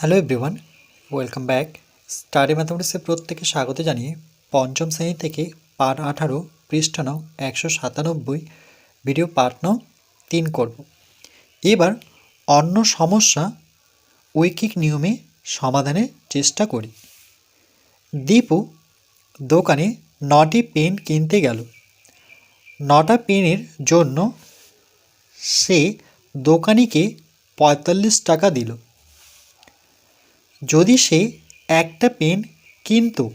Hello everyone welcome back study ম্যাথামেটিক্সের প্রত্যেকে স্বাগত জানিয়ে পঞ্চম শ্রেণি থেকে পার্ট আঠারো, পৃষ্ঠা নং একশো সাতানব্বই ভিডিও পার্ট নং তিন করব। এবার অন্য সমস্যা ঐকিক নিয়মে সমাধানের চেষ্টা করি। দীপু দোকানে নটি পেন কিনতে গেল। নটা পেনের জন্য সে দোকানিকে পঁয়তাল্লিশ টাকা দিল। যদি সে একটা পেন কিনতো,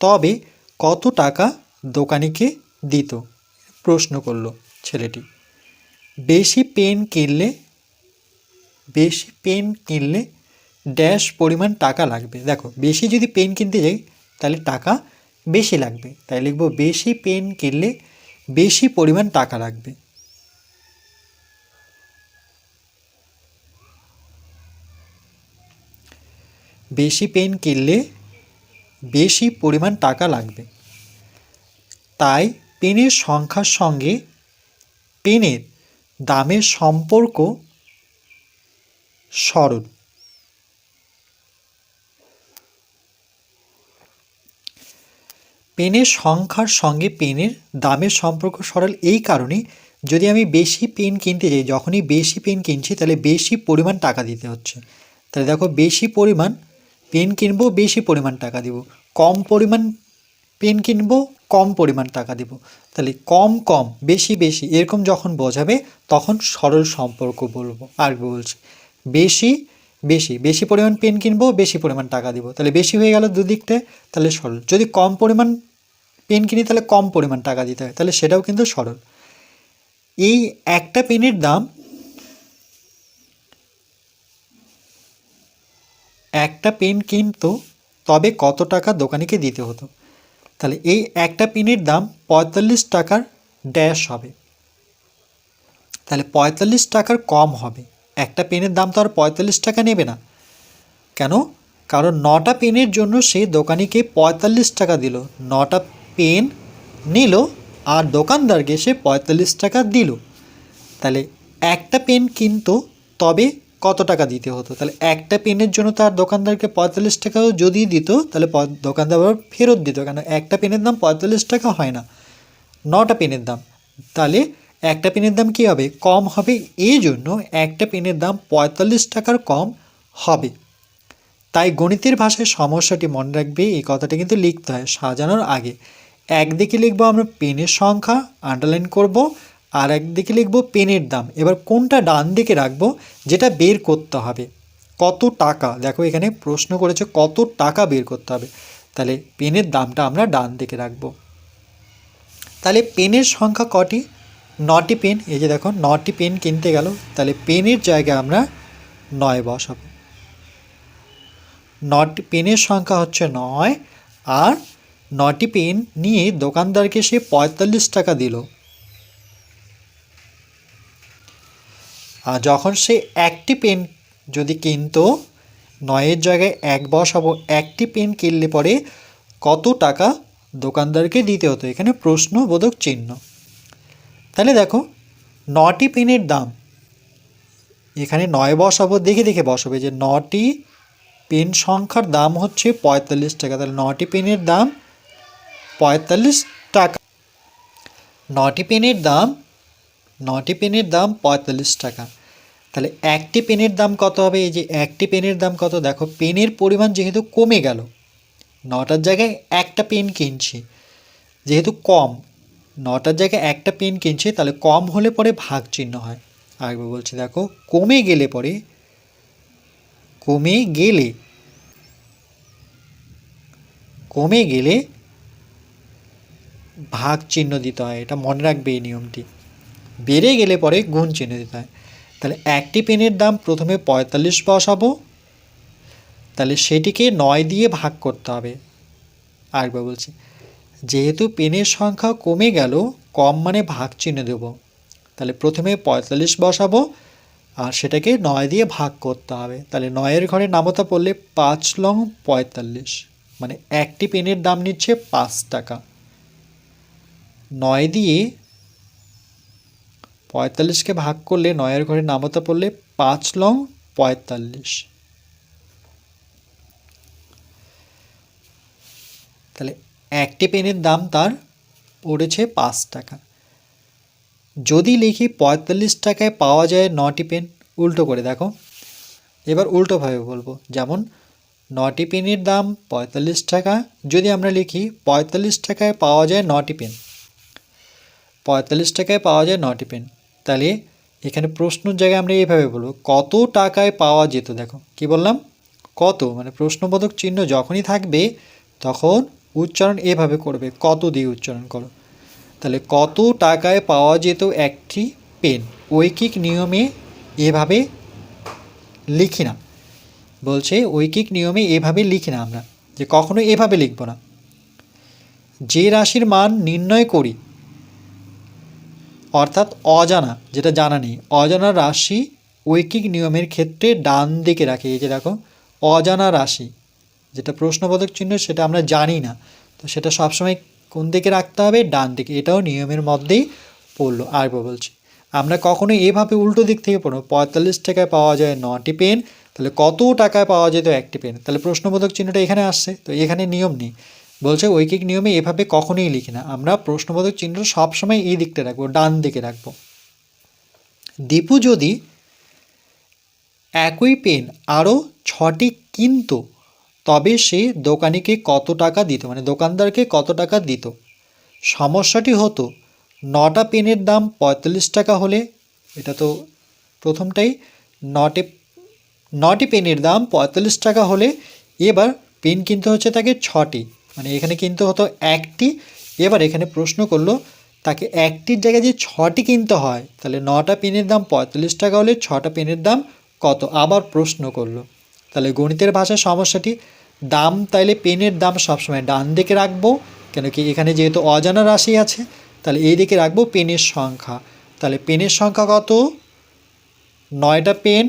তবে কত টাকা দোকানিকে দিত? প্রশ্ন করল ছেলেটি। বেশি পেন কিনলে, বেশি পেন কিনলে ড্যাশ পরিমাণ টাকা লাগবে। দেখো, বেশি যদি পেন কিনতে যাই, তাহলে টাকা বেশি লাগবে। তাই লিখব, বেশি পেন কিনলে বেশি পরিমাণ টাকা লাগবে। বেশি পেন কিনলে বেশি পরিমাণ টাকা লাগবে। তাই পেনের সংখ্যার সঙ্গে পেনের দামের সম্পর্ক সরল। পেনের সংখ্যার সঙ্গে পেনের দামের সম্পর্ক সরল এই কারণে যদি আমি বেশি পেন কিনতে যাই, যখনই বেশি পেন কিনছি, তাহলে বেশি পরিমাণ টাকা দিতে হচ্ছে। তাহলে দেখো বেশি পরিমাণ পেন কিনবো, বেশি পরিমাণ টাকা দিব। কম পরিমাণ পেন কিনবো, কম পরিমাণ টাকা দিব। তাহলে কম কম, বেশি বেশি, এরকম যখন বোঝাবে, তখন সরল সম্পর্ক বলব। আর বলছি, বেশি বেশি বেশি পরিমাণ পেন কিনবো, বেশি পরিমাণ টাকা দিব। তাহলে বেশি হয়ে গেল দুদিকটা তাহলে সরল। যদি কম পরিমাণ পেন কিনি, তাহলে কম পরিমাণ টাকা দিতে হয়। তাহলে সেটাও কিন্তু সরল। এই একটা পেনের দাম একটা পেন কিনতো, তবে কত টাকা দোকানিকে দিতে হতো? তাহলে এই একটা পেনের দাম পঁয়তাল্লিশ টাকার ড্যাশ হবে। তাহলে পঁয়তাল্লিশ টাকার কম হবে। একটা পেনের দাম তো আর পঁয়তাল্লিশ টাকা নেবে না। কেন? কারণ নটা পেনের জন্য সে দোকানিকে পঁয়তাল্লিশ টাকা দিল। নটা পেন নিল আর দোকানদারকে সে পঁয়তাল্লিশ টাকা দিল। তাহলে একটা পেন কিনতো, তবে কত টাকা দিতে হতো? তাহলে একটা পেনের জন্য তার দোকানদারকে পঁয়তাল্লিশ টাকাও যদি দিত, তাহলে দোকানদার ফেরত দিত, কেন একটা পেনের দাম পঁয়তাল্লিশ টাকা হয় না? নটা পেনের দাম। তাহলে একটা পেনের দাম কী হবে? কম হবে, এই জন্য একটা পেনের দাম পঁয়তাল্লিশ টাকার কম হবে। তাই গণিতের ভাষায় সমস্যাটি মনে রাখবে, এই কথাটা কিন্তু লিখতে হয় সাজানোর আগে। একদিকে লিখব আমরা পেনের সংখ্যা আন্ডারলাইন করব আর একদিকে লিখব পেনের দাম। এবার কোনটা ডান দিকে রাখব, যেটা বের করতে হবে? কত টাকা? দেখো এখানে প্রশ্ন করেছে কত টাকা বের করতে হবে। তাহলে পেনের দামটা আমরা ডান দিকে রাখব। তাহলে পেনের সংখ্যা কটি? নটি পেন। এই যে দেখো, নটি পেন কিনতে গেল। তাহলে পেনের জায়গায় আমরা নয় বসাবো। নটি পেনের সংখ্যা হচ্ছে নয়, আর নটি পেন নিয়ে দোকানদারকে সে পঁয়তাল্লিশ টাকা দিল। যখন সে একটি পেন যদি কিনতো, নয়ের জায়গায় এক বসাবো, একটি পেন কিনলে পরে কত টাকা দোকানদারকে দিতে হতো? এখানে প্রশ্নবোধক চিহ্ন। তাহলে দেখো, নটি পেনের দাম। এখানে নয় বসাবো, দেখে দেখে বসাবে যে নটি পেন সংখ্যার দাম হচ্ছে পঁয়তাল্লিশ টাকা। তাহলে নটি পেনের দাম পঁয়তাল্লিশ টাকা। নটি পেনের দাম নটি পেনের দাম পঁয়তাল্লিশ টাকা। তাহলে একটি পেনের দাম কত হবে? এই যে একটি পেনের দাম কত? দেখো, পেনের পরিমাণ যেহেতু কমে গেল, নটার জায়গায় একটা পেন কিনছি। যেহেতু কম, নটার জায়গায় একটা পেন কিনছি, তাহলে কম হলে পরে ভাগ চিহ্ন হয়। আরেকবার বলছি, দেখো, কমে গেলে পরে, কমে গেলে কমে গেলে ভাগ চিহ্ন দিতে হয়। এটা মনে রাখবে এই নিয়মটি। বেড়ে গেলে পরে গুণ চিনে দিতে হয়। তাহলে একটি পেনের দাম প্রথমে পঁয়তাল্লিশ বসাবো। তাহলে সেটিকে নয় দিয়ে ভাগ করতে হবে। আরেকবার বলছি, যেহেতু পেনের সংখ্যা কমে গেল, কম মানে ভাগ চিনে দেব। তাহলে প্রথমে পঁয়তাল্লিশ বসাবো আর সেটাকে নয় দিয়ে ভাগ করতে হবে। তাহলে নয়ের ঘরে নামতা পড়লে পাঁচ লং পঁয়তাল্লিশ মানে একটি পেনের দাম নিচ্ছে পাঁচ টাকা। নয় দিয়ে পঁয়তাল্লিশকে ভাগ করলে নয়ের ঘরে নামতা পড়লে পাঁচ লং পঁয়তাল্লিশ। তাহলে একটি পেনের দাম তার পড়েছে পাঁচ টাকা। যদি লিখি পঁয়তাল্লিশ টাকায় পাওয়া যায় নটি পেন, উল্টো করে দেখো। এবার উল্টোভাবে বলব, যেমন নটি পেনের দাম পঁয়তাল্লিশ টাকা, যদি আমরা লিখি পঁয়তাল্লিশ টাকায় পাওয়া যায় নটি পেন, পঁয়তাল্লিশ টাকায় পাওয়া যায় নটি পেন তাহলে এখানে প্রশ্নের জায়গায় আমরা এইভাবে বলব, কত টাকায় পাওয়া যেত? দেখো, কি বললাম? কত? মানে প্রশ্নবোধক চিহ্ন যখনই থাকবে, তখন উচ্চারণ এভাবে করবে। কত দিয়ে উচ্চারণ করো? তাহলে কত টাকায় পাওয়া যেত একটি পেন? ঐকিক নিয়মে এভাবে লিখি না। বলছে ঐকিক নিয়মে এভাবে লিখি না আমরা, যে কখনো এভাবে লিখব না। যে রাশির মান নির্ণয় করি অর্থাৎ অজানা, যেটা জানা নেই। অজানা রাশি ঐকিক নিয়মের ক্ষেত্রে ডান দিকে রাখি। এই যে দেখো, অজানা রাশি, যেটা প্রশ্নবোধক চিহ্ন, সেটা আমরা জানি না। তো সেটা সবসময় কোন দিকে রাখতে হবে? ডান দিকে। এটাও নিয়মের মধ্যেই পড়ল। আরেকবার বলছি, আমরা কখনো এভাবে উল্টো দিক থেকে পড়ব। পঁয়তাল্লিশ টাকায় পাওয়া যায় নটি পেন, তাহলে কত টাকায় পাওয়া যেত একটি পেন? তাহলে প্রশ্নবোধক চিহ্নটা এখানে আসছে। তো এখানে নিয়ম নেই। বলছে, ঐকিক নিয়মে এভাবে কখনোই লিখি না। আমরা প্রশ্নবোধক চিহ্ন সবসময় এই দিকটা রাখব, ডান দিকে রাখব। দীপু যদি একই পেন আরও ছটি কিনতো, তবে সে দোকানিকে কত টাকা দিত? মানে দোকানদারকে কত টাকা দিত? সমস্যাটি হতো, নটা পেনের দাম পঁয়তাল্লিশ টাকা হলে, এটা তো প্রথমটাই, নটে, নটি পেনের দাম পঁয়তাল্লিশ টাকা হলে, এবার পেন কিনতে হচ্ছে তাকে ছটি। মানে এখানে কিনতে হতো একটি, এবার এখানে প্রশ্ন করল, তাকে একটির জায়গায় যে ছটি কিনতে হয়, তাহলে নটা পেনের দাম পঁয়তাল্লিশ টাকা হলে ছটা পেনের দাম কত? আবার প্রশ্ন করল। তাহলে গণিতের ভাষায় সমস্যাটি, দাম তাইলে পেনের দাম সবসময় ডান দিকে রাখব, কেন কি এখানে যেহেতু অজানা রাশি আছে, তাহলে এই দিকে রাখব পেনের সংখ্যা। তাহলে পেনের সংখ্যা কত? নয়টা পেন।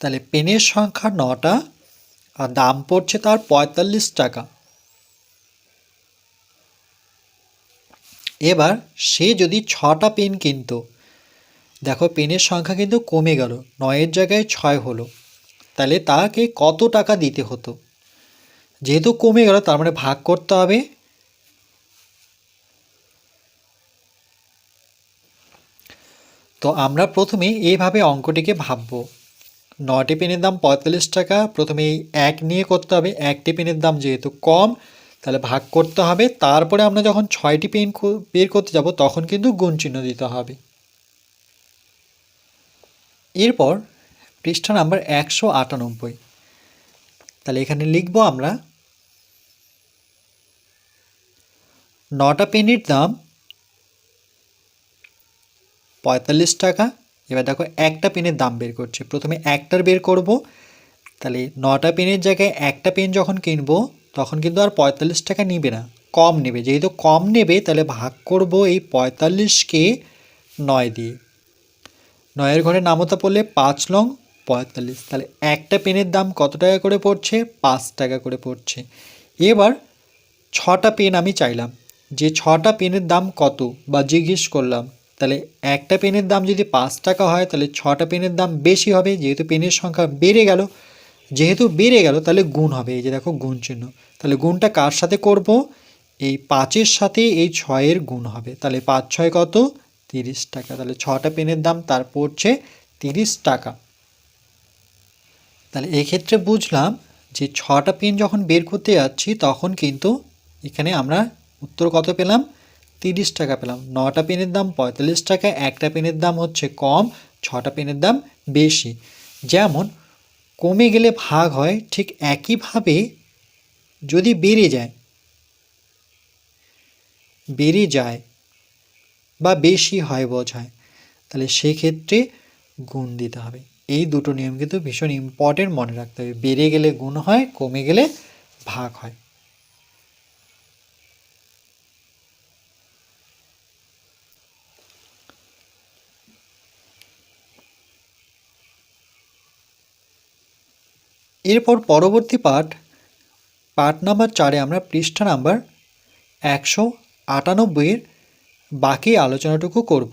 তাহলে পেনের সংখ্যা নটা দাম পড়ছে তার পঁয়তাল্লিশ টাকা। এবার সে যদি ছটা পেন কিনতো, দেখো পেনের সংখ্যা কিন্তু কমে গেল, নয়ের জায়গায় ছয় হলো। তাহলে তাকে কত টাকা দিতে হতো? যেহেতু কমে গেল, তার মানে ভাগ করতে হবে। তো আমরা প্রথমে এইভাবে অঙ্কটিকে ভাববো। নটি পেনের দাম পঁয়তাল্লিশ টাকা। প্রথমে এই এক নিয়ে করতে হবে, একটি পেনের দাম যেহেতু কম, তাহলে ভাগ করতে হবে। তারপরে আমরা যখন ছয়টি পেন বের করতে যাব, তখন কিন্তু গুণ চিহ্ন দিতে হবে। এরপর পৃষ্ঠা নাম্বার একশো আটানব্বই। তাহলে এখানে লিখব আমরা, নটা পেনের দাম পঁয়তাল্লিশ টাকা এবার দেখো একটা পেনের দাম বের করছে। প্রথমে একটার বের করব, তাহলে নটা পেনের জায়গায় একটা পেন যখন কিনবো, তখন কিন্তু আর পঁয়তাল্লিশ টাকা নেবে না, কম নেবে। যেহেতু কম নেবে, তাহলে ভাগ করব এই পঁয়তাল্লিশকে নয় দিয়ে। নয়ের ঘরে নামতা পড়লে পাঁচ লং পঁয়তাল্লিশ। তাহলে একটা পেনের দাম কত টাকা করে পড়ছে? পাঁচ টাকা করে পড়ছে। এবার ছটা পেন আমি চাইলাম। যে ছটা পেনের দাম কত? বা জিজ্ঞেস করলাম তাহলে একটা পেনের দাম যদি পাঁচ টাকা হয়, তাহলে ছটা পেনের দাম বেশি হবে। যেহেতু পেনের সংখ্যা বেড়ে গেল, যেহেতু বেড়ে গেল, তাহলে গুণ হবে। এই যে দেখো গুণ চিহ্ন। তাহলে গুণটা কার সাথে করব? এই পাঁচের সাথে এই ছয়ের গুণ হবে। তাহলে পাঁচ ছয় কত? তিরিশ টাকা। তাহলে ছটা পেনের দাম তার পড়ছে তিরিশ টাকা। তাহলে এক্ষেত্রে বুঝলাম যে ছটা পেন যখন বের করতে যাচ্ছি, তখন কিন্তু এখানে আমরা উত্তর কত পেলাম? তিরিশ টাকা পেলাম। নটা পেনের দাম পঁয়তাল্লিশ টাকা, একটা পেনের দাম হচ্ছে কম, ছটা পেনের দাম বেশি। যেমন কমে গেলে ভাগ হয়, ঠিক একইভাবে যদি বেড়ে যায় বেড়ে যায় বা বেশি হয় বোঝায়, তাহলে সেক্ষেত্রে গুণ দিতে হবে। এই দুটো নিয়ম কিন্তু ভীষণ ইম্পর্টেন্ট মনে রাখতে হবে। বেড়ে গেলে গুণ হয়, কমে গেলে ভাগ হয়। এরপর পরবর্তী পাঠ পাঠ নাম্বার চারে আমরা পৃষ্ঠা নাম্বার একশো আটানব্বইয়ের বাকি আলোচনাটুকু করব।